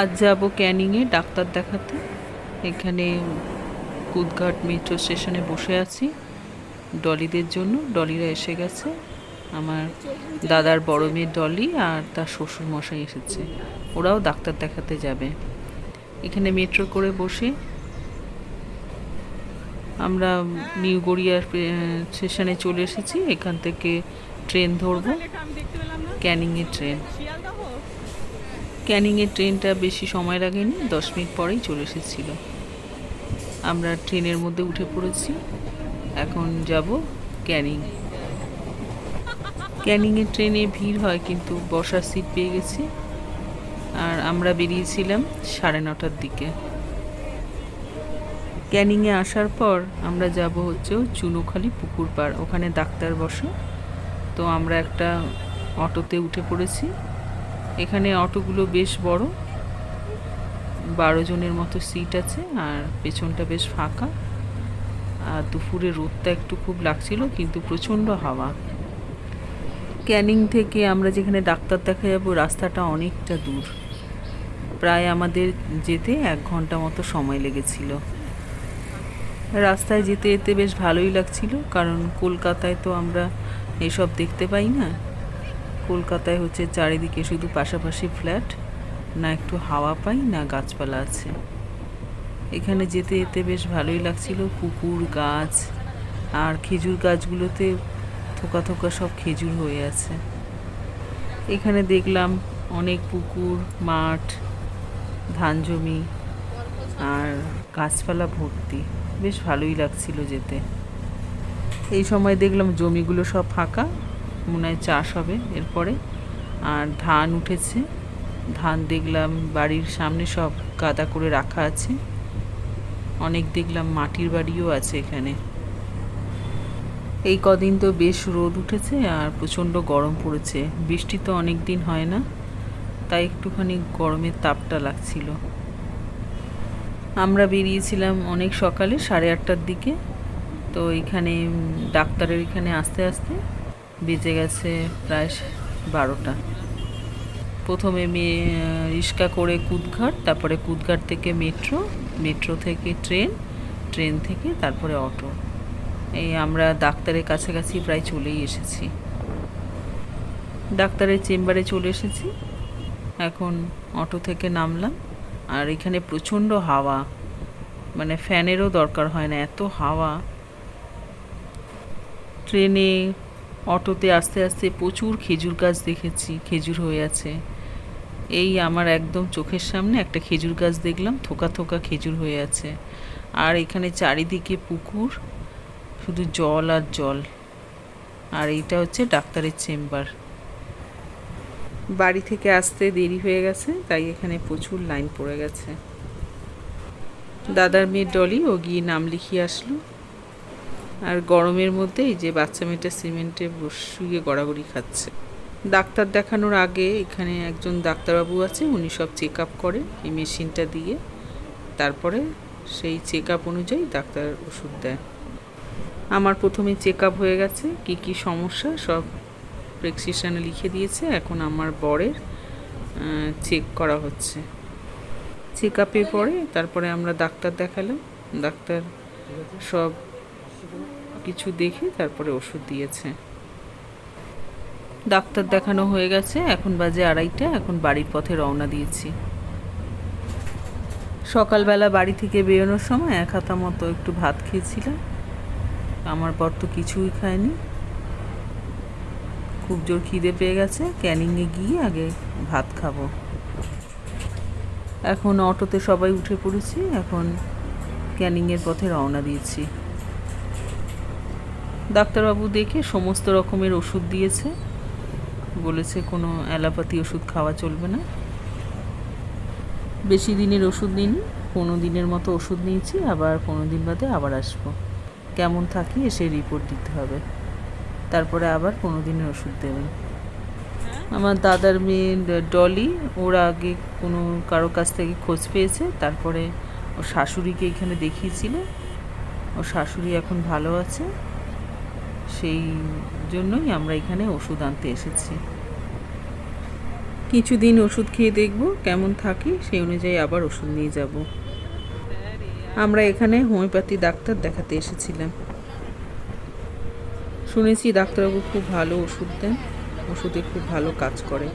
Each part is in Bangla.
আজ যাব ক্যানিংয়ে ডাক্তার দেখাতে। এখানে কুদঘাট মেট্রো স্টেশনে বসে আছি। ডলিদের জন্য, ডলিরা এসে গেছে। আমার দাদার বড় মেয়ে ডলি আর তার শ্বশুর মশাই এসেছে। ওরাও ডাক্তার দেখাতে যাবে। এখানে মেট্রো করে বসে। আমরা নিউ গড়িয়ার স্টেশনে চলে এসেছি। এখান থেকে ট্রেন ধরবো। ক্যানিংয়ের ট্রেন ক্যানিংয়ের ট্রেনটা বেশি সময় লাগেনি, দশ মিনিট পরেই চলে এসেছিল। আমরা ট্রেনের মধ্যে উঠে পড়েছি, এখন যাব ক্যানিং। ক্যানিংয়ের ট্রেনে ভিড় হয় কিন্তু বসার সিট পেয়ে গেছি, আর আমরা বেরিয়েছিলাম সাড়ে নটার দিকে। ক্যানিংয়ে আসার পর আমরা যাব হচ্ছে চুনোখালি পুকুর পাড়, ওখানে ডাক্তার বসে। তো আমরা একটা অটোতে উঠে পড়েছি এখানে অটোগুলো বেশ বড়। বারো জনের মতো সিট আছে আর পেছনটা বেশ ফাঁকা। আর দুপুরে রোদটা একটু খুব লাগছিল, কিন্তু প্রচণ্ড হাওয়া। ক্যানিং থেকে আমরা যেখানে ডাক্তার দেখা যাব, রাস্তাটা অনেকটা দূর। প্রায় আমাদের যেতে এক ঘণ্টা মতো সময় লেগেছিল। রাস্তায় যেতে যেতে বেশ ভালোই লাগছিল, কারণ কলকাতায় তো আমরা এসব দেখতে পাই না। কলকাতায় হচ্ছে চারিদিকে শুধু পাশাপাশি ফ্ল্যাট, না একটু হাওয়া পাই, না গাছপালা আছে। এখানে যেতে যেতে বেশ ভালোই লাগছিল, পুকুর, গাছ, আর খেজুর গাছগুলোতে থোকা থোকা সব খেজুর হয়ে আছে। এখানে দেখলাম অনেক পুকুর, মাঠ, ধান জমি, আর গাছপালা ভর্তি। বেশ ভালোই লাগছিল যেতে। এই সময় দেখলাম জমিগুলো সব ফাঁকা মনে হয় চাষ হবে এরপরে। আর ধান উঠেছে। ধান দেখলাম বাড়ির সামনে সব গাদা করে রাখা আছে। অনেক দেখলাম মাটির বাড়িও আছে এখানে। এই কদিন তো বেশ রোদ উঠেছে আর প্রচণ্ড গরম পড়েছে। বৃষ্টি তো অনেক দিন হয় না, তাই একটুখানি গরমের তাপটা লাগছিল। আমরা বেরিয়েছিলাম অনেক সকালে সাড়ে আটটার দিকে। তো এখানে ডাক্তারের এখানে আস্তে আস্তে বেজে গেছে প্রায় বারোটা। প্রথমে মেয়ে রিক্সা করে কুদঘাট তারপরে কুদঘাট থেকে মেট্রো মেট্রো থেকে ট্রেন ট্রেন থেকে তারপরে অটো। এই আমরা ডাক্তারের কাছাকাছি প্রায় চলেই এসেছি। ডাক্তারের চেম্বারে চলে এসেছি। এখন অটো থেকে নামলাম। আর এখানে প্রচণ্ড হাওয়া। মানে ফ্যানেরও দরকার হয় না, এত হাওয়া। ট্রেনে অটোতে আস্তে আস্তে প্রচুর খেজুর গাছ দেখেছি, খেজুর হয়ে আছে। এই আমার একদম চোখের সামনে একটা খেজুর গাছ দেখলাম, থোকা থোকা খেজুর হয়ে আছে। আর এখানে চারিদিকে পুকুর, শুধু জল আর জল। আর এইটা হচ্ছে ডাক্তারের চেম্বার। বাড়ি থেকে আসতে দেরি হয়ে গেছে, তাই এখানে প্রচুর লাইন পড়ে গেছে। দাদার মেয়ে ডলি ও গিয়ে নাম লিখিয়ে আসলো। আর গরমের মধ্যে এই যে বাচ্চা মেয়েটা সিমেন্টে শুয়ে গড়াগড়ি খাচ্ছে। ডাক্তার দেখানোর আগে এখানে একজন ডাক্তারবাবু আছে, উনি সব চেক আপ করে এই মেশিনটা দিয়ে। তারপরে সেই চেক আপ অনুযায়ী ডাক্তার ওষুধ দেয় আমার প্রথমে চেক আপ হয়ে গেছে, কি কি সমস্যা সব প্রেসক্রিপশানে লিখে দিয়েছে, এখন আমার বরের চেক করা হচ্ছে। চেক আপের পরে তারপরে আমরা ডাক্তার দেখালাম। ডাক্তার সব কিছু দেখে তারপরে ওষুধ দিয়েছে। ডাক্তার দেখানো হয়ে গেছে, এখন বাজে আড়াইটা, এখন বাড়ির পথে রওনা দিয়েছি। সকালবেলা বাড়ি থেকে বেরোনোর সময় এক হাতা মতো একটু ভাত খেয়েছিলাম। আমার বর তো কিছুই খায়নি। খুব জোর খিদে পেয়ে গেছে ক্যানিংয়ে গিয়ে আগে ভাত খাব। এখন অটোতে সবাই উঠে পড়েছি, এখন ক্যানিংয়ের পথে রওনা দিয়েছি। ডাক্তারবাবু দেখে সমস্ত রকমের ওষুধ দিয়েছে। বলেছে কোনো অ্যালোপ্যাথি ওষুধ খাওয়া চলবে না। বেশি দিনের ওষুধ নিইনি, পনেরো দিনের মতো ওষুধ নিয়েছি, আবার পনেরো দিন বাদে আবার আসব। কেমন থাকি এসে রিপোর্ট দিতে হবে। তারপরে আবার পনেরো দিনের ওষুধ দেবেন আমার দাদার মেয়ে ডলি, ওরা আগে কোনো কারও কাছ থেকে খোঁজ পেয়েছে, তারপরে ওর শাশুড়িকে এখানে দেখিয়েছিল। ওর শাশুড়ি এখন ভালো আছে। সেই জন্যই আমরা এখানে ওষুধ আনতে এসেছি। কিছুদিন ওষুধ খেয়ে দেখব, কেমন থাকি, সেই অনুযায়ী আবার ওষুধ নিয়ে যাব। আমরা এখানে হোমিওপ্যাথি ডাক্তার দেখাতে এসেছিলাম। শুনেছি ডাক্তারবাবু খুব ভালো ওষুধ দেন, ওষুধে খুব ভালো কাজ করে।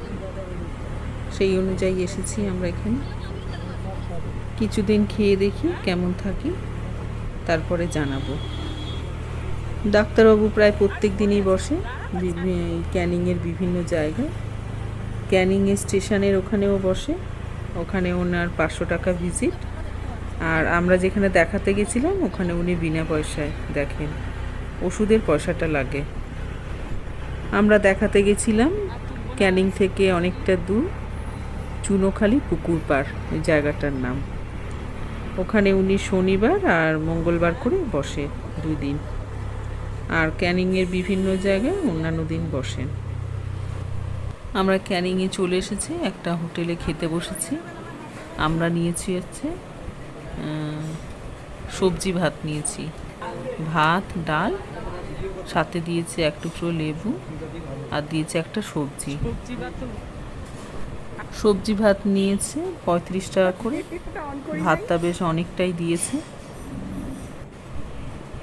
সেই অনুযায়ী এসেছি আমরা এখানে। কিছুদিন খেয়ে দেখি, কেমন থাকি, তারপরে জানাব। ডাক্তারবাবু প্রায় প্রত্যেক দিনই বসে ক্যানিংয়ের বিভিন্ন জায়গায়। ক্যানিংয়ের স্টেশনের ওখানেও বসে, ওখানে ওনার পাঁচশো টাকা ভিজিট। আর আমরা যেখানে দেখাতে গেছিলাম, ওখানে উনি বিনা পয়সায় দেখেন, ওষুধের পয়সাটা লাগে। আমরা দেখাতে গেছিলাম, ক্যানিং থেকে অনেকটা দূর, চুনোখালি পুকুর পার ওই জায়গাটার নাম। ওখানে উনি শনিবার আর মঙ্গলবার করে বসে দুই দিন। আর ক্যানিংয়ের বিভিন্ন জায়গায় অন্যান্য দিন বসেন আমরা ক্যানিংয়ে চলে এসেছি, একটা হোটেলে খেতে বসেছি। আমরা নিয়েছি হচ্ছে সবজি ভাত নিয়েছি। ভাত, ডাল, সাথে দিয়েছে এক টুকরো লেবু আর দিয়েছে একটা সবজি। সবজি ভাত নিয়েছে পঁয়ত্রিশ টাকা করে। ভাতটা বেশ অনেকটাই দিয়েছে।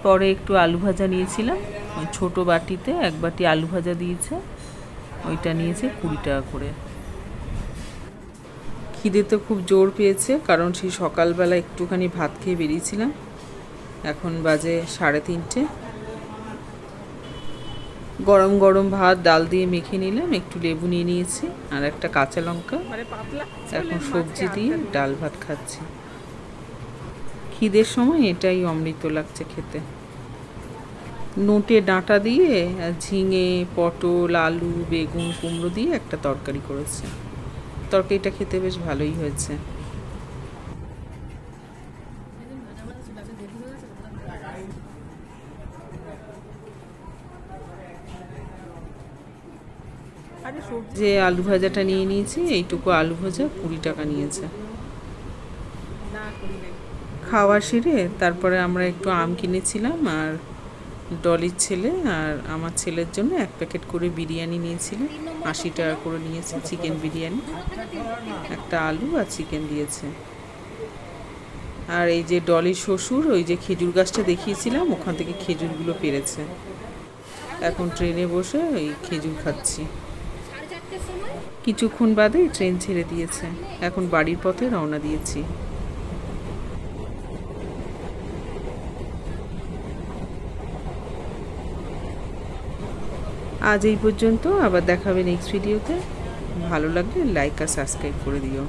পরে একটু আলু ভাজা নিয়েছিলাম। ওই ছোটো বাটিতে এক বাটি আলু ভাজা দিয়েছে। ওইটা নিয়েছে কুড়ি টাকা করে। খিদে তো খুব জোর পেয়েছে কারণ সেই সকালবেলা একটুখানি ভাত খেয়ে বেরিয়েছিলাম। এখন বাজে সাড়ে তিনটে। গরম গরম ভাত ডাল দিয়ে মেখে নিলাম একটু লেবু নিয়ে নিয়েছি আর একটা কাঁচা লঙ্কা। এখন সবজি দিয়ে ডাল ভাত খাচ্ছি। খিদের সময় এটাই অমৃত লাগছে খেতে। নোটে ডাঁটা দিয়ে ঝিঙে পটল আলু বেগুন কুমড়ো দিয়ে একটা তরকারি করেছে। তরকারিটা খেতে বেশ ভালোই হয়েছে। যে আলু ভাজাটা নিয়ে নিয়েছি এইটুকু আলু ভাজা কুড়ি টাকা নিয়েছে। খাওয়া সেরে তারপরে আমরা একটু আম কিনেছিলাম আর ডলির ছেলে আর আমার ছেলের জন্য এক প্যাকেট করে বিরিয়ানি নিয়েছিলাম আশি টাকা করে নিয়েছে চিকেন বিরিয়ানি। একটা আলু আর চিকেন দিয়েছে। আর এই যে ডলির শ্বশুর, ওই যে খেজুর গাছটা দেখিয়েছিলাম, ওখান থেকে খেজুরগুলো পেরেছে। এখন ট্রেনে বসে ওই খেজুর খাচ্ছি। কিছুক্ষণ বাদে ট্রেন ছেড়ে দিয়েছে। এখন বাড়ির পথে রওনা দিয়েছি। আজ এই পর্যন্ত আবার দেখাবে নেক্সট ভিডিওতে ভালো লাগলে লাইক আর সাবস্ক্রাইব করে দিও।